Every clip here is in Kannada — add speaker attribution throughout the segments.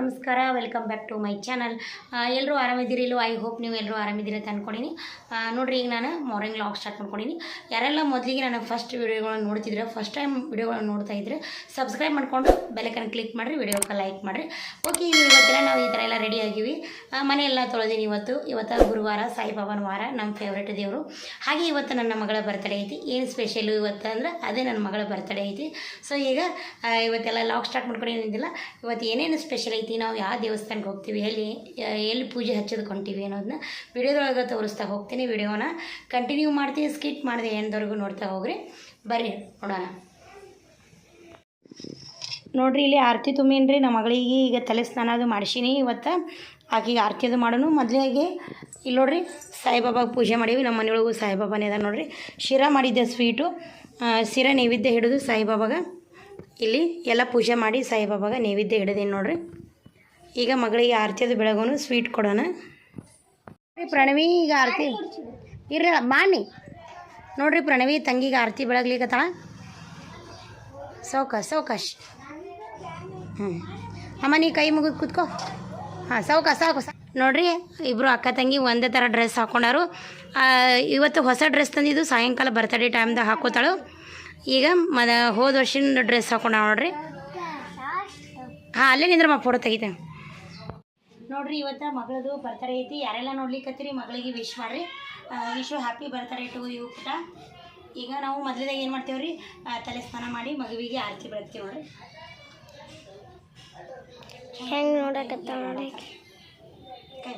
Speaker 1: ನಮಸ್ಕಾರ welcome back to my channel ಎಲ್ಲರೂ ಆರಾಮಿದ್ದೀರಿ ಇಲ್ಲೋ ಐ ಹೋಪ್ ನೀವು ಎಲ್ಲರೂ ಆರಾಮಿದ್ದೀರಿ ಅಂತ ಅಂದ್ಕೊಂಡಿನಿ ನೋಡಿರಿ, ಈಗ ನಾನು ಮಾರ್ನಿಂಗ್ ಲಾಗ್ ಸ್ಟಾರ್ಟ್ ಮಾಡ್ಕೊಂಡಿನಿ. ಯಾರೆಲ್ಲ ಮೊದಲಿಗೆ ನಾನು ಫಸ್ಟ್ ವೀಡಿಯೋಗಳನ್ನ ನೋಡ್ತಿದ್ರೆ ಫಸ್ಟ್ ಟೈಮ್ ವೀಡಿಯೋಗಳನ್ನ ನೋಡ್ತಾ ಇದ್ರೆ ಸಬ್ಸ್ಕ್ರೈಬ್ ಮಾಡ್ಕೊಂಡು ಬೆಲೆಕನ್ ಕ್ಲಿಕ್ ಮಾಡಿರಿ ವಿಡಿಯೋಕ್ಕೆ ಲೈಕ್ ಮಾಡಿರಿ. ಓಕೆ ಇವತ್ತೆಲ್ಲ ನಾವು ಈ ಥರ ಎಲ್ಲ ರೆಡಿ ಆಗಿವಿ. ಮನೆಯೆಲ್ಲ ತೊಳೆದೀನಿ ಇವತ್ತು. ಇವತ್ತು ಗುರುವಾರ, ಸಾಯಿಬಾಬಾನ ವಾರ, ನಮ್ಮ ಫೇವ್ರೇಟ್ ದೇವರು. ಹಾಗೆ ಇವತ್ತು ನನ್ನ ಮಗಳ ಬರ್ತಡೇ ಐತಿ. ಏನು ಸ್ಪೆಷಲು ಇವತ್ತು ಅಂದ್ರೆ ಅದೇ ನನ್ನ ಮಗಳ ಬರ್ತಡೇ ಐತಿ. ಸೊ ಈಗ ಇವತ್ತೆಲ್ಲ ಲಾಗ್ ಸ್ಟಾರ್ಟ್ ಮಾಡ್ಕೊಂಡು ಏನಿದ್ದಿಲ್ಲ ಇವತ್ತು ಏನೇನು ಸ್ಪೆಷಲ್ ಐತಿ? ನಾವು ಯಾವ ದೇವಸ್ಥಾನಕ್ಕೆ ಹೋಗ್ತೀವಿ, ಎಲ್ಲಿ ಎಲ್ಲಿ ಪೂಜೆ ಹಚ್ಚೋದಕ್ಕೆ ಹೊಂಟೀವಿ ಅನ್ನೋದನ್ನ ವಿಡಿಯೋದೊಳಗೆ ತೋರಿಸ್ತಾ ಹೋಗ್ತೀನಿ. ವಿಡಿಯೋನ ಕಂಟಿನ್ಯೂ ಮಾಡ್ತೀವಿ ಸ್ಕಿಟ್ ಮಾಡಿದೆ ಎಂದವರೆಗೂ ನೋಡ್ತಾ ಹೋಗ್ರಿ. ಬರ್ರಿ, ನೋಡೋಣ. ನೋಡ್ರಿ, ಇಲ್ಲಿ ಆರತಿ ತುಂಬೀನಿ ನಮ್ಮ ಮಗಳಿಗೆ ಈಗ ತಲೆ ಸ್ನಾನ ಅದು ಮಾಡಿಸೀನಿ. ಇವತ್ತು ಆಕೆಗೆ ಆರತಿ ಅದು ಮಾಡೋನು. ಮೊದಲಿಗೆ ಇಲ್ಲಿ ನೋಡ್ರಿ, ಸಾಯಿಬಾಬಾಗ ಪೂಜೆ ಮಾಡೀವಿ. ನಮ್ಮ ಮನೆಯೊಳಗೂ ಸಾಯಿಬಾಬಾನೇ ಅದ ನೋಡ್ರಿ. ಶಿರಾ ಮಾಡಿದ್ದೆ ಸ್ವೀಟು ಶಿರಾ ನೈವೇದ್ಯ ಹಿಡಿದು ಸಾಯಿಬಾಬಾಗ ಇಲ್ಲಿ ಎಲ್ಲ ಪೂಜೆ ಮಾಡಿ ಸಾಯಿಬಾಬಾಗ ನೈವೇದ್ಯ ಹಿಡಿದೀನಿ ನೋಡ್ರಿ. ಈಗ ಮಗಳಿಗೆ ಆರತಿ ಅದು ಬೆಳಗೋನು ಸ್ವೀಟ್ ಕೊಡೋಣ. ಪ್ರಣವಿ, ಈಗ ಆರತಿ ಇರ್ರಿ ಮಾಮಿ ನೋಡ್ರಿ ಪ್ರಣವಿ, ತಂಗಿಗೆ ಆರತಿ ಬೆಳಗ್ಲಿಕತ್ತಾಳ ಸೌಕಾಶ್ ಸೌಕಾಶ್ ಹ್ಞೂ ಅಮ್ಮ, ನೀ ಕೈ ಮುಗಿದು ಕೂತ್ಕೋ. ಹಾಂ ಸಾವ್ಕಾಶ ಸಾಕು ನೋಡ್ರಿ ಇಬ್ಬರು ಅಕ್ಕ ತಂಗಿ ಒಂದೇ ಥರ ಡ್ರೆಸ್ ಹಾಕೊಂಡಾರು. ಇವತ್ತು ಹೊಸ ಡ್ರೆಸ್ ತಂದಿದ್ದು ಸಾಯಂಕಾಲ ಬರ್ತಡೇ ಟೈಮ್ದಾಗ ಹಾಕೋತಾಳು. ಈಗ ಮದ ಹೋದ ವರ್ಷದ ಡ್ರೆಸ್ ಹಾಕೊಂಡ ನೋಡ್ರಿ. ಹಾಂ, ಅಲ್ಲೇ ನಿಂದ್ರಮ್ಮ ಫೋಟೋ ತೆಗಿತೇನೆ. ನೋಡ್ರಿ ಇವತ್ತು ಮಗಳದು ಬರ್ತಾರೆ ಐತಿ. ಯಾರೆಲ್ಲ ನೋಡ್ಲಿಕ್ಕತ್ತೀರಿ ಮಗಳಿಗೆ ವಿಶ್ ಮಾಡ್ರಿ. Wish happy birthday to you ಪುಟ. ಈಗ ನಾವು ಮೊದಲೇದಾಗ ಏನು ಮಾಡ್ತೇವೆ ರೀ ತಲೆ ಸ್ನಾನ ಮಾಡಿ ಮಗುವಿಗೆ ಆರತಿ ಬೆಳಗ್ತೀವಿ ನೋಡ್ರಿ.
Speaker 2: ಹೆಂಗೆ ನೋಡಕತ್ತ ನೋಡಿ
Speaker 1: ಕೈ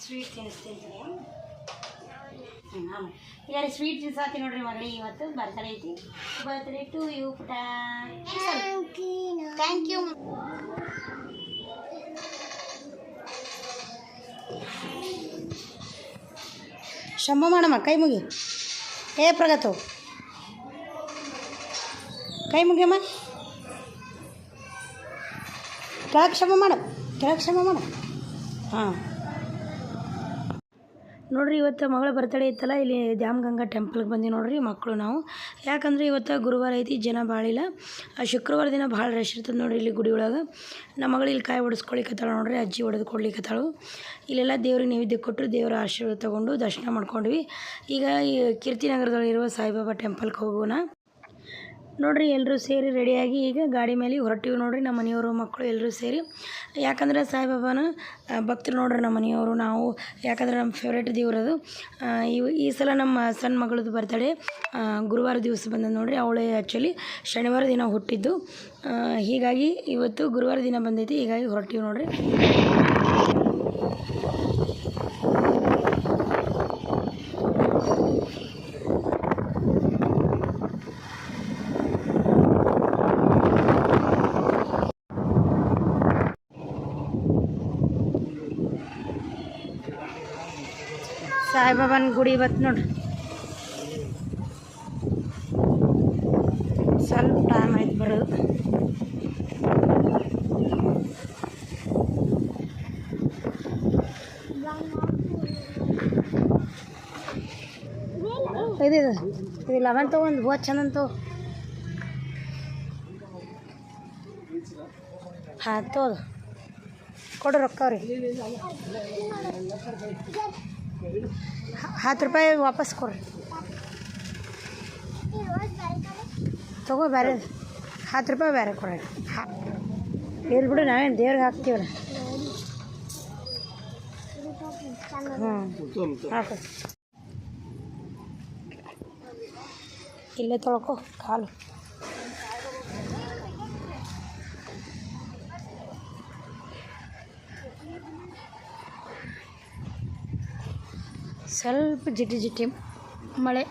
Speaker 1: ಸ್ವೀಟ್ ತಿನ್ನಿಸ್ತೀನಿ ಹ್ಞೂ ಈಗ ಸ್ವೀಟ್ ತಿನ್ಸಾತಿ ನೋಡ್ರಿ ಮಗಳಿ ಇವತ್ತು ಬರ್ತಡೇ ಐತಿ. ಬರ್ತಾರೆ ಟು ಯು ಪುಟ. ಥ್ಯಾಂಕ್ ಯು ಶಂಭ ಮಾಡಮ್ಮ, ಕೈ ಮುಗಿ. ಏ, ಪ್ರಗತು. ಕೈ ಮುಗಿಯಮ್ಮ ಕೆಳಗೆ ಕ್ಷಮ ಮಾಡು, ಕೆಳಗೆ ಕ್ಷಮ ಮಾಡು. ಹಾಂ. ನೋಡ್ರಿ, ಇವತ್ತು ಮಗಳ ಬರ್ತಡೇ ಇತ್ತಲ್ಲ ಇಲ್ಲಿ ದ್ಯಾಮಗಂಗಾ ಟೆಂಪಲ್ಗೆ ಬಂದು ನೋಡ್ರಿ, ಮಕ್ಕಳು ನಾವು. ಯಾಕಂದ್ರೆ ಇವತ್ತು ಗುರುವಾರ ಐತಿ, ಜನ ಭಾಳಿಲ್ಲ ಆ ಶುಕ್ರವಾರ ದಿನ ಭಾಳ ರಶ್ ಇರ್ತದೆ ನೋಡ್ರಿ ಇಲ್ಲಿ ಗುಡಿ ಒಳಗೆ. ನಮ್ಮ ಮಗಳು ಇಲ್ಲಿ ಕಾಯಿ ಹೊಡೆಸ್ಕೊಳಿಕತ್ತಾಳ ನೋಡ್ರಿ, ಅಜ್ಜಿ ಹೊಡೆದು ಕೊಡ್ಲಿಕತ್ತಾಳು. ಇಲ್ಲೆಲ್ಲ ದೇವ್ರಿಗೆ ನೈವೇದ್ಯ ಕೊಟ್ಟರು ದೇವರ ಆಶೀರ್ವಾದ ತೊಗೊಂಡು ದರ್ಶನ ಮಾಡ್ಕೊಂಡ್ವಿ. ಈಗ ಈ ಕೀರ್ತಿನಗರದಲ್ಲಿರುವ ಸಾಯಿಬಾಬಾ ಟೆಂಪಲ್ಗೆ ಹೋಗೋಣ. ನೋಡ್ರಿ ಎಲ್ಲರೂ ಸೇರಿ ರೆಡಿಯಾಗಿ ಈಗ ಗಾಡಿ ಮೇಲೆ ಹೊರಟಿವಿ ನೋಡ್ರಿ, ನಮ್ಮ ಮನೆಯವರು ಮಕ್ಕಳು ಎಲ್ಲರೂ ಸೇರಿ. ಯಾಕಂದ್ರೆ ಸಾಯಿಬಾಬಾನ ಭಕ್ತರು ನೋಡ್ರಿ ನಮ್ಮ ಮನೆಯವರು ನಾವು. ಯಾಕಂದ್ರೆ ನಮ್ಮ ಫೇವ್ರೇಟ್ ದೇವ್ರದು ಇವ್ ಈ ಸಲ ನಮ್ಮ ಸಣ್ಣ ಮಗಳದ್ದು ಬರ್ತಡೆ ಗುರುವಾರ ದಿವಸ ಬಂದದ್ದು ನೋಡ್ರಿ, ಅವಳೇ ಆ್ಯಕ್ಚುಲಿ ಶನಿವಾರ ದಿನ ಹುಟ್ಟಿದ್ದು. ಹೀಗಾಗಿ ಇವತ್ತು ಗುರುವಾರ ದಿನ ಬಂದೈತಿ, ಹೀಗಾಗಿ ಹೊರಟಿವಿ ನೋಡ್ರಿ. ಸಾಯಿಬಾಬಾನ ಗುಡಿ ಇವತ್ತು ನೋಡ್ರಿ. ಸ್ವಲ್ಪ ಟೈಮ್ ಆಯ್ತು ಬರೋದು ಇದು ಇದು ಲೆವೆನ್ ತೊಗೊಂಡು ಬೋತ್ ಚಂದ ತಗೋ. ಹಾಂ ತೋದು ಕೊಡು ರೊಕ್ಕ ಅವ್ರಿಗೆ. ಹತ್ತು ರೂಪಾಯಿ ವಾಪಸ್ ಕೊಡ್ರಿ. ತಗೋ ಬೇರೆ, ಹತ್ತು ರೂಪಾಯಿ ಬೇರೆ ಕೊಡ್ರಿ. ಹಾ. ಬಿಡು, ನಾವೇನು ದೇವ್ರಿಗೆ ಹಾಕ್ತೀವಲ್ಲ ಹ್ಞೂ ಹಾಕು. ಇಲ್ಲೇ ತೊಳ್ಕೊ, ಕಾಲು. ಸ್ವಲ್ಪ ಜಿಟಿ ಜಿಟಿ ಮಳೆ.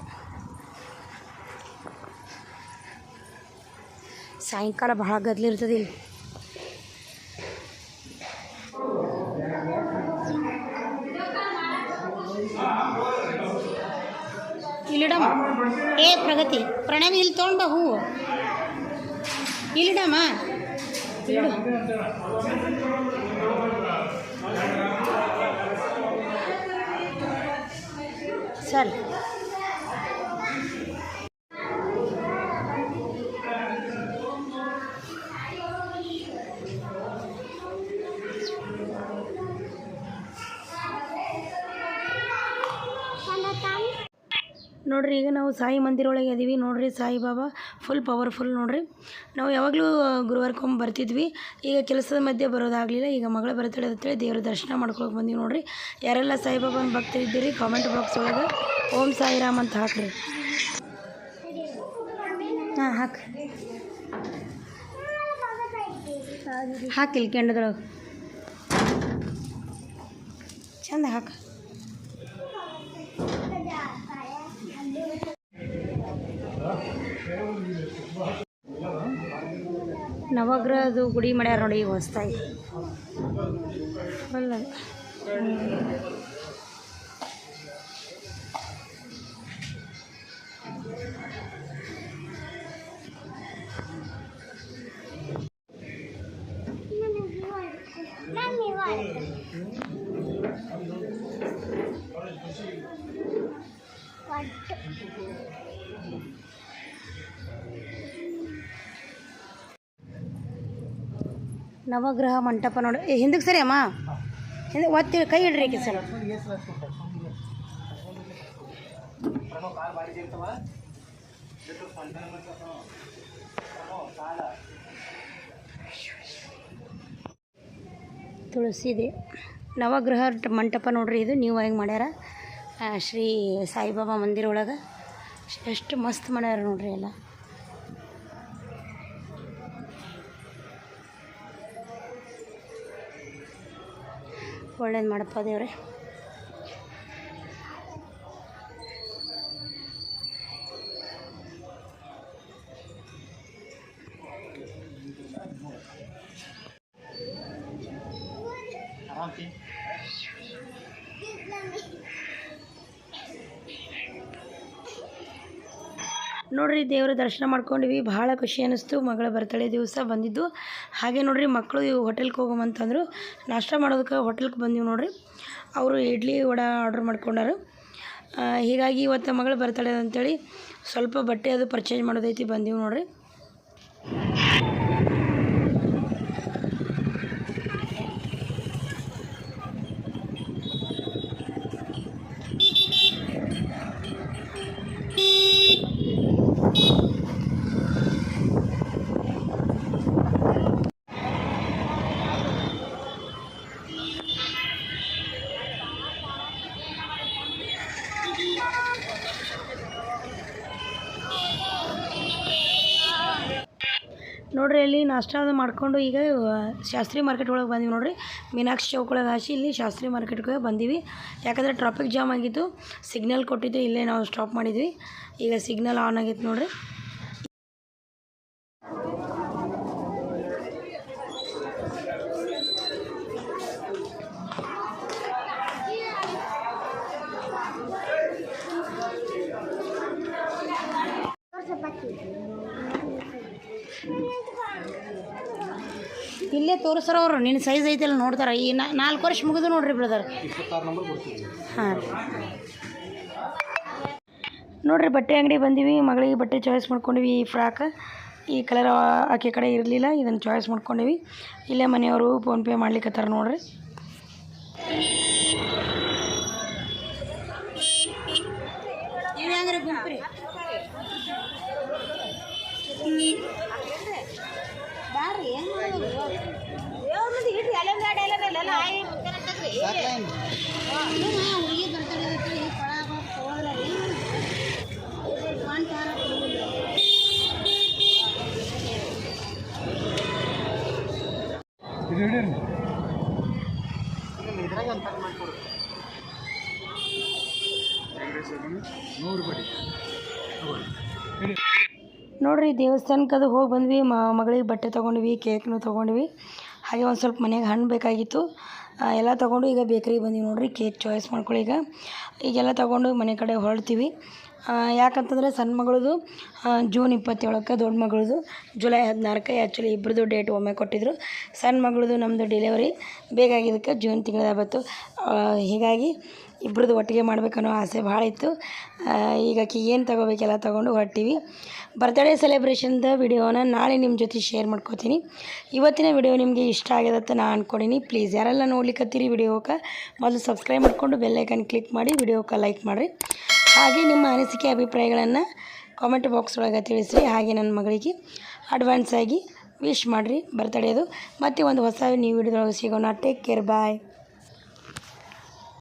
Speaker 1: ಸಾಯಂಕಾಲ ಭಾಳ ಗದ್ಲಿರ್ತದೆ ಇಲ್ಲಿ. ಇಲ್ಲಿಡಮ್ಮ. ಏ ಪ್ರಗತಿ, ಪ್ರಣವಿ ಇಲ್ಲಿ ತೊಗೊಂಡ ಹೂವು. ಇಲ್ಲಿಡಮ್ಮ. ಇಲ್ಲಿಡು. ಸರಿ ನೋಡ್ರಿ, ಈಗ ನಾವು ಸಾಯಿ ಮಂದಿರ ಒಳಗೆ ಇದೀವಿ. ನೋಡ್ರಿ ಸಾಯಿಬಾಬಾ ಫುಲ್ ಪವರ್ಫುಲ್ ನೋಡ್ರಿ. ನಾವು ಯಾವಾಗಲೂ ಗುರುವಾರಕ್ಕೊಮ್ಮೆ ಬರ್ತಿದ್ವಿ. ಈಗ ಕೆಲಸದ ಮಧ್ಯೆ ಬರೋದಾಗಲಿಲ್ಲ. ಈಗ ಮಗಳ ಅಂತ ಅಂತೇಳಿ ದೇವ್ರ ದರ್ಶನ ಮಾಡ್ಕೊಳಕ್ಕೆ ಬಂದೀವಿ ನೋಡ್ರಿ. ಯಾರೆಲ್ಲ ಸಾಯಿಬಾಬಾನ ಭಕ್ತರಿದ್ದೀರಿ ಕಾಮೆಂಟ್ ಬಾಕ್ಸ್ ಒಳಗೆ ಓಂ ಸಾಯಿರಾಮ್ ಅಂತ ಹಾಕ್ರಿ. ಹಾಂ, ಹಾಕಿ. ಹಾಕಿಲ್ಲ ಕೆಂಡದೊಳಗೆ. ಚಂದ ಹಾಕು. ನವಗ್ರಹದು ಗುಡಿ ಮಾಡ್ಯಾರ ನೋಡಿ ಈಗ ಹೊಸ್ದಾಗಿ. ಅಲ್ಲ. ನವಗ್ರಹ ಮಂಟಪ ನೋಡಿ. ಹಿಂದಕ್ಕೆ ಸರಿ ಅಮ್ಮ? ಹಿಂದೆ ಒತ್ತಿ, ಕೈ ಇಡ್ರಿ ಆಕೆ ಸರ್. ತುಳಸಿದೆ. ನವಗ್ರಹ ಮಂಟಪ ನೋಡ್ರಿ, ಇದು ನೀವು ಹೆಂಗೆ ಮಾಡ್ಯಾರ? ಶ್ರೀ ಸಾಯಿಬಾಬಾ ಮಂದಿರ ಒಳಗೆ ಎಷ್ಟು ಮಸ್ತ್ ಮಾಡ್ಯಾರ ನೋಡ್ರಿ ಎಲ್ಲ. ಒಳ್ಳೇದು ಮಾಡಪ್ಪ ದೇವ್ರೆ. ನೋಡ್ರಿ, ದೇವರ ದರ್ಶನ ಮಾಡ್ಕೊಂಡ್ವಿ. ಭಾಳ ಖುಷಿ ಅನ್ನಿಸ್ತು. ಮಗಳ ಬರ್ತಡೇ ದಿವಸ ಬಂದಿದ್ದು. ಹಾಗೆ ನೋಡ್ರಿ ಮಕ್ಕಳು ಇವು ಹೋಟೆಲ್ಗೆ ಹೋಗಮಂತಂದರು ನಾಷ್ಟ ಮಾಡೋದಕ್ಕೆ ಹೋಟೆಲ್ಗೆ ಬಂದೀವಿ ನೋಡ್ರಿ. ಅವರು ಇಡ್ಲಿ ವಡ ಆರ್ಡ್ರ್ ಮಾಡ್ಕೊಂಡಾರು. ಹೀಗಾಗಿ ಇವತ್ತು ಮಗಳು ಬರ್ತಡೇ ಅಂತೇಳಿ ಸ್ವಲ್ಪ ಬಟ್ಟೆ ಅದು ಪರ್ಚೇಸ್ ಮಾಡೋದೈತಿ ಬಂದೀವಿ ನೋಡ್ರಿ. ಅಲ್ಲಿ ನಾಷ್ಟ ಅದು ಮಾಡ್ಕೊಂಡು ಈಗ ಶಾಸ್ತ್ರಿ ಮಾರ್ಕೆಟ್ ಒಳಗೆ ಬಂದೀವಿ ನೋಡ್ರಿ. ಮೀನಾಕ್ಷಿ ಚೌಕ್ ಒಳಗೆ ಹಾಸಿ ಇಲ್ಲಿ ಶಾಸ್ತ್ರಿ ಮಾರ್ಕೆಟ್ಗೆ ಬಂದೀವಿ. ಯಾಕಂದರೆ ಟ್ರಾಫಿಕ್ ಜಾಮ್ ಆಗಿತ್ತು ಸಿಗ್ನಲ್ ಕೊಟ್ಟಿದ್ದು ಇಲ್ಲೇ ನಾವು ಸ್ಟಾಪ್ ಮಾಡಿದ್ವಿ. ಈಗ ಸಿಗ್ನಲ್ ಆನ್ ಆಗಿತ್ತು ನೋಡ್ರಿ. ಇಲ್ಲೇ ತೋರಿಸ್ರ ಅವರು. ನಿನ್ನ ಸೈಜ್ ಐತಲ್ಲ ನೋಡ್ತಾರೆ. ಈ ನಾ- ನಾಲ್ಕು ವರ್ಷ ಮುಗಿದು ನೋಡ್ರಿ ಬ್ರದರ್ ಹಾಂ. ನೋಡ್ರಿ ಬಟ್ಟೆ ಅಂಗಡಿ ಬಂದೀವಿ. ಮಗಳಿಗೆ ಬಟ್ಟೆ ಚಾಯ್ಸ್ ಮಾಡ್ಕೊಂಡಿವಿ ಈ ಫ್ರಾಕ್ ಈ ಕಲರ್ ಆಕೆ ಕಡೆ ಇರಲಿಲ್ಲ ಇದನ್ನು ಚಾಯ್ಸ್ ಮಾಡ್ಕೊಂಡಿವಿ. ಇಲ್ಲೇ ಮನೆಯವರು ಫೋನ್ಪೇ ಮಾಡ್ಲಿಕ್ಕತ್ತಾರ ನೋಡ್ರಿ. ನೋಡ್ರಿ ದೇವಸ್ಥಾನಕ್ಕೆ ಅದು ಹೋಗಿ ಬಂದ್ವಿ ಮಗಳಿಗೆ ಬಟ್ಟೆ ತೊಗೊಂಡ್ವಿ ಕೇಕ್ನು ತೊಗೊಂಡ್ವಿ. ಹಾಗೆ ಒಂದು ಸ್ವಲ್ಪ ಮನೆಗೆ ಹಣ್ಣು ಬೇಕಾಗಿತ್ತು. ಎಲ್ಲ ತೊಗೊಂಡು ಈಗ ಬೇಕ್ರಿಗೆ ಬಂದೀವಿ ನೋಡಿರಿ ಕೇಕ್ ಚಾಯ್ಸ್ ಮಾಡ್ಕೊಳ್ಳಿ ಈಗ. ಈಗೆಲ್ಲ ತೊಗೊಂಡು ಮನೆ ಕಡೆ ಹೊರಡ್ತೀವಿ. ಯಾಕಂತಂದರೆ ಸಣ್ಣ ಮಗಳದು ಜೂನ್ ಇಪ್ಪತ್ತೇಳಕ್ಕೆ ದೊಡ್ಡ ಮಗಳದು ಜುಲೈ ಹದಿನಾರಕ್ಕೆ ಆ್ಯಕ್ಚುಲಿ ಇಬ್ಬರದು ಡೇಟ್ ಒಮ್ಮೆ ಕೊಟ್ಟಿದ್ರು. ಸಣ್ಣ ಮಗಳದು ನಮ್ಮದು ಡೆಲಿವರಿ ಬೇಕಾಗಿದ್ದಕ್ಕೆ ಜೂನ್ ತಿಂಗಳದಾಗ ಬಂತು. ಹೀಗಾಗಿ ಇಬ್ಬರದು ಒಟ್ಟಿಗೆ ಮಾಡ್ಬೇಕನ್ನೋ ಆಸೆ ಭಾಳ ಇತ್ತು. ಈಗ ಆಕಿಗೆ ಏನು ತೊಗೋಬೇಕೆಲ್ಲ ತೊಗೊಂಡು ಹೊರಟಿವಿ. ಬರ್ತ್ಡೇ ಸೆಲೆಬ್ರೇಷನ್ದ ವಿಡಿಯೋನ ನಾಳೆ ನಿಮ್ಮ ಜೊತೆ ಶೇರ್ ಮಾಡ್ಕೋತೀನಿ. ಇವತ್ತಿನ ವಿಡಿಯೋ ನಿಮಗೆ ಇಷ್ಟ ಆಗ್ಯದತ್ತ ನಾನು ಅಂದ್ಕೊಂಡಿನಿ ಪ್ಲೀಸ್ ಯಾರೆಲ್ಲ ನೋಡ್ಲಿಕ್ಕತ್ತೀರಿ ವಿಡಿಯೋಕ್ಕೆ ಮೊದಲು ಸಬ್ಸ್ಕ್ರೈಬ್ ಮಾಡಿಕೊಂಡು ಬೆಲ್ಲೈಕನ್ ಕ್ಲಿಕ್ ಮಾಡಿ ವಿಡಿಯೋಕ್ಕೆ ಲೈಕ್ ಮಾಡಿರಿ. ಹಾಗೆ ನಿಮ್ಮ ಅನಿಸಿಕೆ ಅಭಿಪ್ರಾಯಗಳನ್ನು ಕಾಮೆಂಟ್ ಬಾಕ್ಸ್ ಒಳಗೆ ತಿಳಿಸ್ರಿ. ಹಾಗೆ ನನ್ನ ಮಗಳಿಗೆ ಅಡ್ವಾನ್ಸ್ ಆಗಿ ವಿಶ್ ಮಾಡಿರಿ ಬರ್ತಡೇದು ಮತ್ತೆ ಒಂದು ಹೊಸ ನ್ಯೂ ವಿಡಿಯೋದೊಳಗೆ ಸಿಗೋಣ. Take care bye